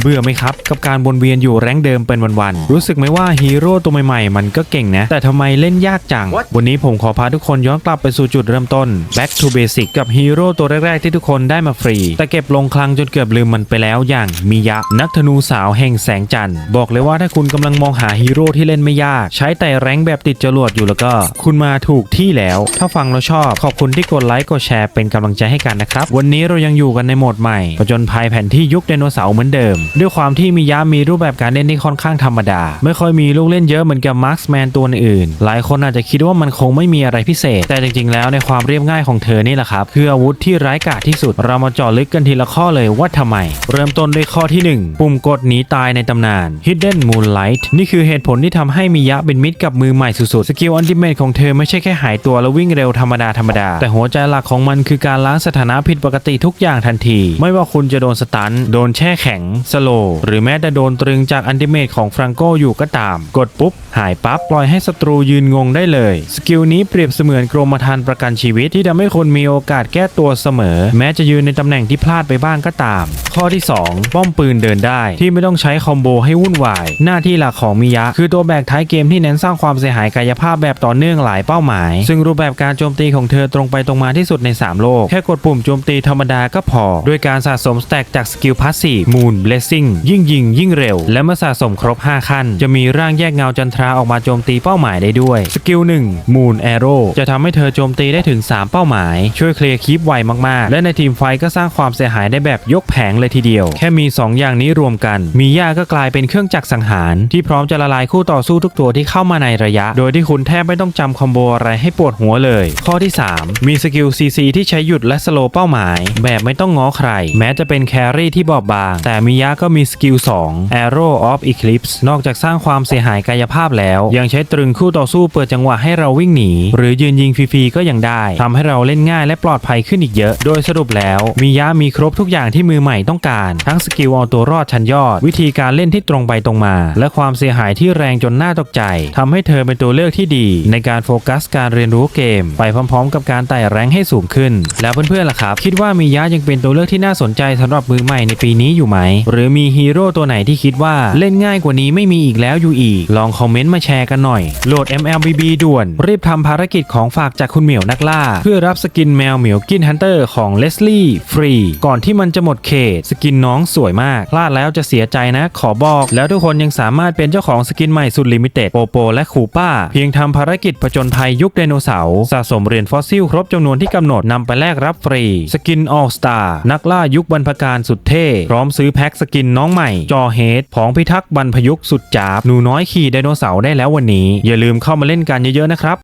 เบื่อไหมครับ กับการวนเวียนอยู่แรงค์เดิมเป็นวันๆ รู้สึกไหมว่าฮีโร่ตัวใหม่ๆ มันก็เก่งนะ แต่ทำไมเล่นยากจัง What? วันนี้ผมขอพาทุกคนย้อนกลับไปสู่จุดเริ่มต้น back to basic กับฮีโร่ตัวแรก ๆ ที่ทุกคนได้มาฟรี แต่เก็บลงคลังจนเกือบลืมมันไปแล้วอย่างมิยะ นักธนูสาวแห่งแสงจันทร์บอกเลยว่าถ้าคุณกำลังมองหาฮีโร่ที่เล่นไม่ยาก ใช้แต่แรงค์แบบติดจรวดอยู่แล้วก็ คุณมาถูกที่แล้ว ถ้าฟังแล้วชอบขอบคุณที่กดไลค์กดแชร์เป็นกำลังใจให้กันนะครับวันนี้เรายังอยู่กันในโหมดใหม่ผจญภัยแผนที่ยุคไดโนเสาร์เหมือนเดิมด้วยความที่มิยะมีรูปแบบการเล่นที่ค่อนข้างธรรมดา ไม่ค่อยมีลูกเล่นเยอะเหมือนกับมาร์คแมนตัวอื่น หลายคนอาจจะคิดว่ามันคงไม่มีอะไรพิเศษ แต่จริงๆ แล้วในความเรียบง่ายของเธอนี่แหละครับ คืออาวุธที่ร้ายกาจที่สุด เรามาเจาะลึกกันทีละข้อเลยว่าทำไม เริ่มต้นด้วยข้อที่ 1 ปุ่มกดหนีตายในตำนาน Hidden Moonlight นี่คือเหตุผลที่ทำให้มิยะเป็นมิตรกับมือใหม่สุดๆ สกิลอันติเมตของเธอไม่ใช่แค่หายตัวแล้ววิ่งเร็วธรรมดาธรรมดา แต่หัวใจหลักของมันคือการล้างสถานะผิดปกติทุกอย่างทันที ไม่ว่าคุณจะโดนสตัน โดนแช่แข็งสโล หรือแม้แต่โดนตรึงจากอันติเมตของฟรังโกอยู่ก็ตาม กดปุ๊บ หายปั๊บปล่อยให้ศัตรูยืนงงได้เลย สกิลนี้เปรียบเสมือนกรมธรรม์ประกันชีวิตที่ทำให้คนมีโอกาสแก้ตัวเสมอ แม้จะยืนในตำแหน่งที่พลาดไปบ้างก็ตาม ข้อที่ 2 ป้อมปืนเดินได้ ที่ไม่ต้องใช้คอมโบให้วุ่นวาย หน้าที่หลักของมิยะ คือตัวแบกท้ายเกมที่เน้นสร้างความเสียหายกายภาพแบบต่อเนื่องหลายเป้าหมาย ซึ่งรูปแบบการโจมตีของเธอตรงไปตรงมาที่สุดใน 3 โลก แค่กดปุ่มโจมตีธรรมดาก็พอ ด้วยการสะสมสแต็กจากสกิลพาสซีฟมูนเบลซิ่ง ยิ่งยิง ยิ่งเร็ว และเมื่อสะสมครบ 5 ขั้น จะมีร่างแยกเงาจันทราออกมาโจมตีเป้าหมายได้ด้วย สกิล1มูนแอโร่จะทำให้เธอโจมตีได้ถึง 3 เป้าหมาย ช่วยเคลียร์คีปไวมากๆ และในทีมไฟก็สร้างความเสียหายได้แบบยกแผงเลยทีเดียว แค่มี 2 อย่างนี้รวมกัน มีย่าก็กลายเป็นเครื่องจักรสังหาร ที่พร้อมจะละลายคู่ต่อสู้ทุกตัวที่เข้ามาในระยะ โดยที่คุณแทบไม่ต้องจำคอมโบอะไรให้ปวดหัวเลย ข้อที่ 3 มีสกิล CC ที่ใช้หยุดและสโลว์เป้าหมาย แบบไม่ต้องง้อใคร แม้จะเป็นแครี่ที่บอบบาง แต่มิยะก็มีสกิล2 Arrow of Eclipse นอกจากสร้างความเสียหายกายภาพแล้ว ยังใช้ตรึงคู่ต่อสู้เปิดจังหวะให้เราวิ่งหนี หรือยืนยิงฟรีๆก็ยังได้ทำให้เราเล่นง่ายและปลอดภัยขึ้นอีกเยอะ โดยสรุปแล้วมิยะมีครบทุกอย่างที่มือใหม่ต้องการ ทั้งสกิลเอาตัวรอดชั้นยอด วิธีการเล่นที่ตรงไปตรงมา และความเสียหายที่แรงจนน่าตกใจทำให้เธอเป็นตัวเลือกที่ดี ในการโฟกัสการเรียนรู้เกม ไปพร้อมๆ กับการไต่แรงให้สูงขึ้น แล้วเพื่อนๆล่ะครับ คิดว่ามิยะยังเป็นตัวเลือกที่น่าสนใจสำหรับมือใหม่ในปีนี้อยู่ไหม หรือมีฮีโร่ตัวไหนที่คิดว่าเล่นง่ายกว่านี้ไม่มีอีกแล้วอยู่อีก ลองคอมเมนต์มาแชร์กันหน่อย โหลด MLBB ด่วน รีบทำภารกิจของฝากจากคุณเหมียวนักล่า เพื่อรับสกินแมวเหมียวกินฮันเตอร์ของเลสลี่ฟรี ก่อนที่มันจะหมดเขต สกินน้องสวยมาก พลาดแล้วจะเสียใจนะ ขอบอก แล้วทุกคนยังสามารถเป็นเจ้าของสกินใหม่สุดลิมิเต็ดโปโปและคูป้า เพียงทำภารกิจผจญภัยยุคไดโนเสาร์สะสมเหรียญฟอสซิลครบจำนวนที่กำหนดนำไปแลกรับฟรี สกินออสตาร์นักล่ายุคบรรพการสุดเท่พร้อมซื้อแพ็คสกินน้องใหม่ จอเฮดผองพิทักษ์บรรพยุกสุดจาบหนูน้อยขี่ไดโนเสาร์ได้แล้ววันนี้ อย่าลืมเข้ามาเล่นกันเยอะๆนะครับ